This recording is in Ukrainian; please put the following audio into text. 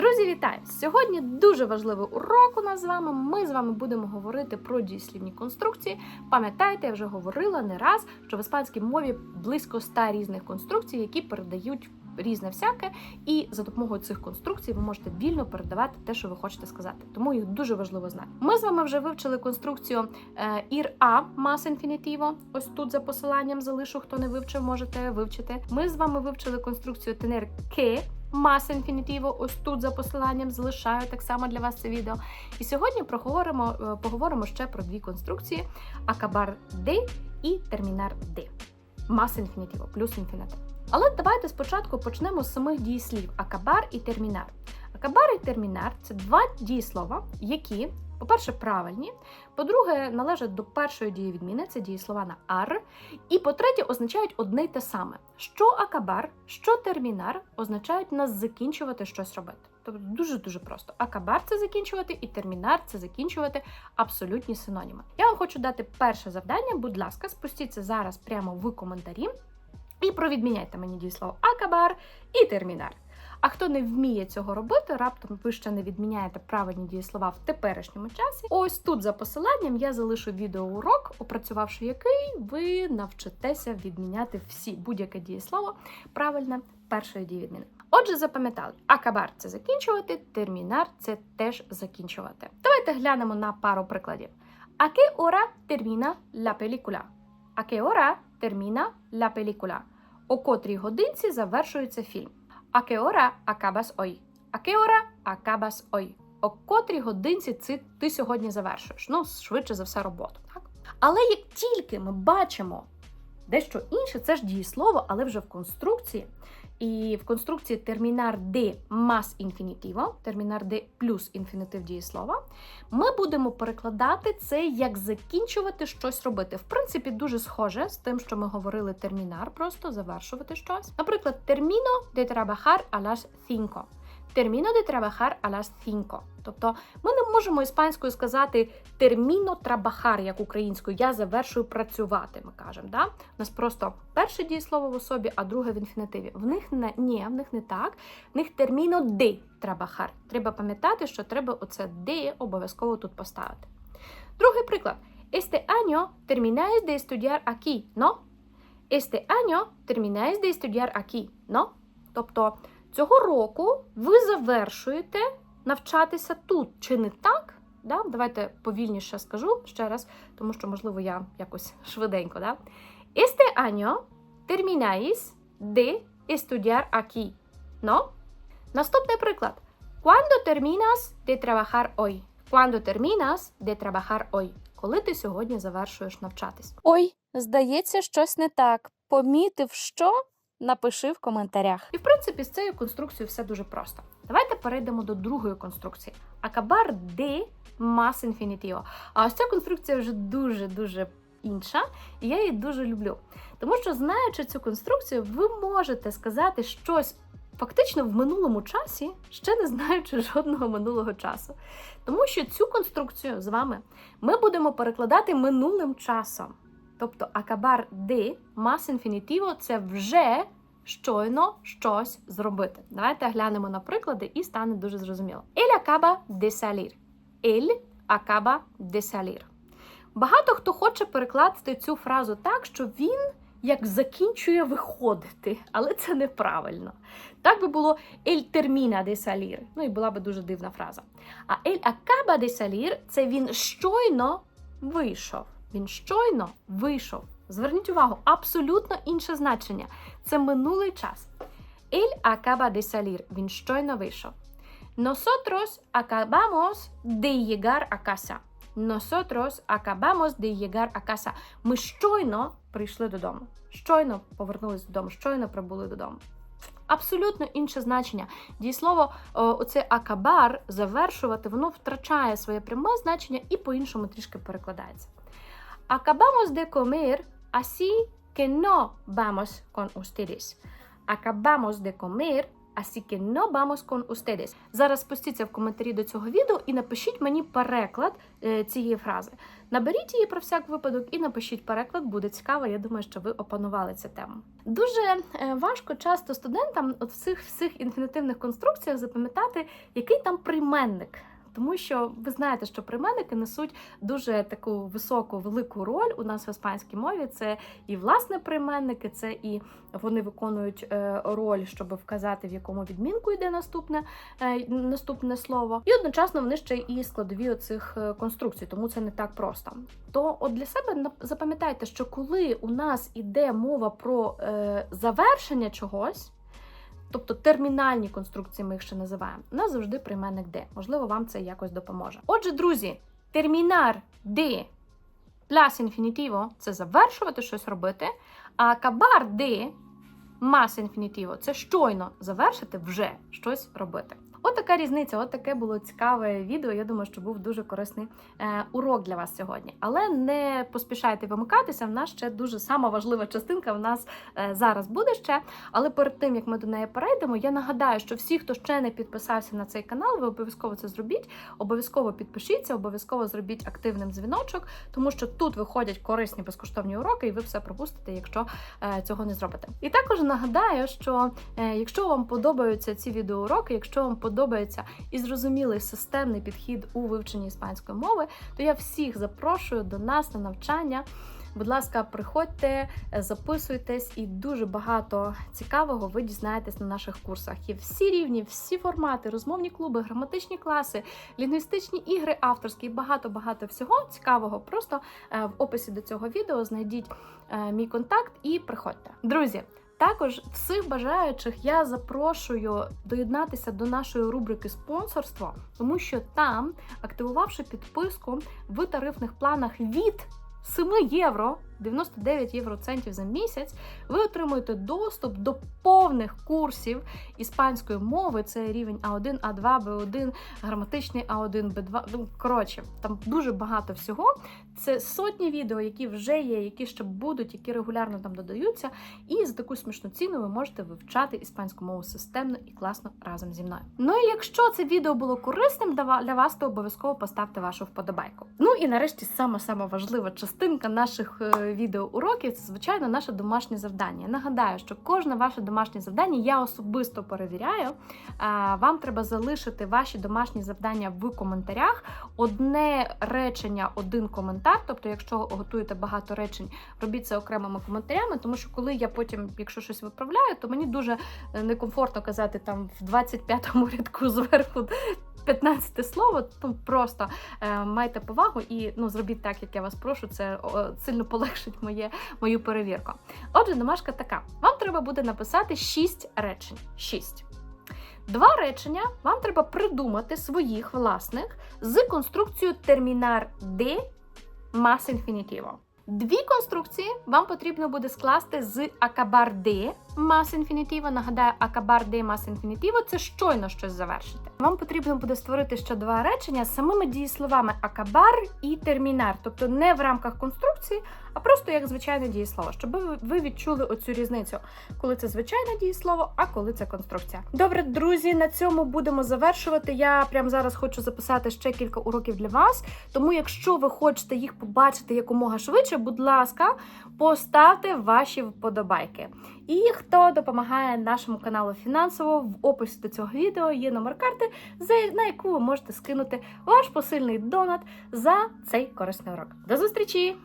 Друзі, вітаю! Сьогодні дуже важливий урок у нас з вами. Ми з вами будемо говорити про дієслівні конструкції. Пам'ятаєте, я вже говорила не раз, що в іспанській мові близько ста різних конструкцій, які передають різне всяке, і за допомогою цих конструкцій ви можете вільно передавати те, що ви хочете сказати. Тому їх дуже важливо знати. Ми з вами вже вивчили конструкцію е, ір а мас інфінітіво. Ось тут за посиланням залишу. Хто не вивчив, можете вивчити. Ми з вами вивчили конструкцію tener que Маса інфінітиву, ось тут за посиланням залишаю так само для вас це відео. І сьогодні проговоримо, е, поговоримо ще про дві конструкції: акабар де і термінар де. Маса інфінітиву плюс інфінітив. Але давайте спочатку почнемо з самих дієслів акабар і термінар. Акабар і термінар це два дієслова, які, по-перше, правильні, по-друге, належать до першої дієвідміни, це дієслова на ар. І по-третє, означають одне й те саме. Що акабар, що термінар означають нас закінчувати щось робити. Тобто дуже-дуже просто. Акабар це закінчувати, і термінар це закінчувати абсолютні синоніми. Я вам хочу дати перше завдання. Будь ласка, спустіться зараз прямо в коментарі і провідміняйте мені дієслово акабар і термінар. А хто не вміє цього робити, раптом ви ще не відміняєте правильні дієслова в теперішньому часі. Ось тут за посиланням я залишу відеоурок, опрацювавши який ви навчитеся відміняти всі будь-яке дієслово правильне першої дієвідміни. Отже, запам'ятали, акабар це закінчувати, термінар це теж закінчувати. Давайте глянемо на пару прикладів. А que hora termina la película? А que hora termina la película? О котрій годинці завершується фільм. А que hora acabas hoy? А que hora acabas hoy? О котрій годинці ти, ти сьогодні завершуєш? Ну, швидше за все, роботу, так? Але як тільки ми бачимо дещо інше, це ж дієслово, але вже в конструкції. І в конструкції термінар «de» мас інфінітиво, термінар «de» плюс інфінітив дієслова, ми будемо перекладати це як закінчувати щось робити. В принципі, дуже схоже з тим, що ми говорили термінар, просто завершувати щось. Наприклад, терміно де trabajar a las 5. Терміно де трабахар алас las 5. Тобто ми не можемо іспанською сказати терміно трабахар, як українською. Я завершую працювати. Ми кажемо. Да? У нас просто перше дієслово в особі, а друге в інфінітиві. В них не ні, в них не так. В них терміно де трабахар. Треба пам'ятати, що треба оце де обов'язково тут поставити. Другий приклад: Este año termináis de estudiar aquí, no? Este año termináis de estudiar aquí, no? Тобто цього року ви завершуєте навчатися тут, чи не так? Да? Давайте повільніше скажу ще раз, тому що, можливо, я якось швиденько. Да? Este año termináis de estudiar aquí, ¿no? Наступний приклад. Cuando terminas de trabajar hoy? Cuando terminas de trabajar hoy? Коли ти сьогодні завершуєш навчатись? Ой, здається, щось не так. Помітив, що? Напиши в коментарях. І в принципі з цією конструкцією все дуже просто. Давайте перейдемо до другої конструкції. Акабар де мас інфінітіво. А ось ця конструкція вже дуже-дуже інша, і я її дуже люблю. Тому що, знаючи цю конструкцію, ви можете сказати щось фактично в минулому часі, ще не знаючи жодного минулого часу. Тому що цю конструкцію з вами ми будемо перекладати минулим часом. Тобто акабар де мас інфінітіво це вже щойно щось зробити. Давайте глянемо на приклади і стане дуже зрозуміло. Ель acaba de salir. Ель acaba de salir. Багато хто хоче перекласти цю фразу так, що він як закінчує виходити, але це неправильно. Так би було ель termina de salir. Ну і була би дуже дивна фраза. А ель acaba de salir – це він щойно вийшов. Він щойно вийшов. Зверніть увагу, абсолютно інше значення. Це минулий час. Él acaba de salir. Він щойно вийшов. Nosotros acabamos de llegar a casa. Nosotros acabamos de llegar. Ми щойно прийшли додому. Щойно повернулись додому, щойно прибули додому. Абсолютно інше значення. Дієслово о, оце акабар завершувати, воно втрачає своє пряме значення і по-іншому трішки перекладається. Acabamos de comer, así que no vamos con ustedes. Acabamos de comer, Así que no vamos con ustedes. Зараз спустіться в коментарі до цього відео і напишіть мені переклад е, цієї фрази. Наберіть її про всяк випадок і напишіть переклад, буде цікаво. Я думаю, що ви опанували цю тему. Дуже е, важко часто студентам от в цих всіх інфінітивних конструкціях запам'ятати, який там прийменник. Тому що ви знаєте, що прийменники несуть дуже таку високу велику роль у нас в іспанській мові. Це і власне прийменники, це і вони виконують е, роль, щоб вказати, в якому відмінку йде наступне, е, наступне слово. І одночасно вони ще і складові оцих е, конструкцій, тому це не так просто. То от для себе запам'ятайте, що коли у нас іде мова про завершення чогось. Тобто термінальні конструкції ми їх ще називаємо. У нас завжди прийменник де. Можливо, вам це якось допоможе. Отже, друзі, термінар де плюс інфінітіво це завершувати щось робити, а кабар де мас інфінітіво це щойно завершити вже щось робити. От така різниця, от таке було цікаве відео. Я думаю, що був дуже корисний е, урок для вас сьогодні. Але не поспішайте вимикатися. В нас ще дуже сама важлива частинка. В нас е, зараз буде ще. Але перед тим як ми до неї перейдемо, я нагадаю, що всі, хто ще не підписався на цей канал, ви обов'язково це зробіть. Обов'язково підпишіться, обов'язково зробіть активним дзвіночок, тому що тут виходять корисні безкоштовні уроки, і ви все пропустите, якщо е, цього не зробите. І також нагадаю, що якщо вам подобаються ці відеоуроки, якщо вам подобається і зрозумілий системний підхід у вивченні іспанської мови, то я всіх запрошую до нас на навчання. Будь ласка, приходьте, записуйтесь, і дуже багато цікавого ви дізнаєтесь на наших курсах. Є всі рівні, всі формати, розмовні клуби, граматичні класи, лінгвістичні ігри, авторські, багато-багато всього цікавого. Просто е, в описі до цього відео знайдіть е, мій контакт і приходьте. Друзі. Також всіх бажаючих я запрошую доєднатися до нашої рубрики спонсорство, тому що там, активувавши підписку в тарифних планах від 7 євро 99 євроцентів за місяць, ви отримуєте доступ до повних курсів іспанської мови. Це рівень А1, А2, Б1, граматичний А1, Б2. Ну, коротше, там дуже багато всього. Це сотні відео, які вже є, які ще будуть, які регулярно там додаються. І за таку смішну ціну ви можете вивчати іспанську мову системно і класно разом зі мною. Ну і якщо це відео було корисним для вас, то обов'язково поставте вашу вподобайку. Ну і нарешті сама важлива частинка наших е, відеоуроків це звичайно наше домашнє завдання. Нагадаю, що кожне ваше домашнє завдання я особисто перевіряю. Вам треба залишити ваші домашні завдання в коментарях. Одне речення, один коментар. Тобто, якщо готуєте багато речень, робіть це окремими коментарями, тому що коли я потім, якщо щось виправляю, то мені дуже е, некомфортно казати там в 25-му рядку зверху 15 слово. Ну просто е, майте повагу і ну зробіть так, як я вас прошу. Це о, сильно полегшить моє мою перевірку. Отже, домашка така: вам треба буде написати 6 речень. 6. Два речення вам треба придумати своїх власних з конструкцією термінар де мас інфінітіво. Дві конструкції вам потрібно буде скласти з акабарди мас інфінітіво. Нагадаю, акабарди мас інфінітіво це щойно щось завершити. Вам потрібно буде створити ще два речення з самими дієсловами акабар і термінар, тобто не в рамках конструкції, а просто як звичайне дієслово, щоб ви- відчули оцю різницю, коли це звичайне дієслово, а коли це конструкція. Добре, друзі, на цьому будемо завершувати. Я прямо зараз хочу записати ще кілька уроків для вас. Тому, якщо ви хочете їх побачити якомога швидше, будь ласка, поставте ваші вподобайки. І хто допомагає нашому каналу фінансово, в описі до цього відео є номер карти, на яку ви можете скинути ваш посильний донат за цей корисний урок. До зустрічі!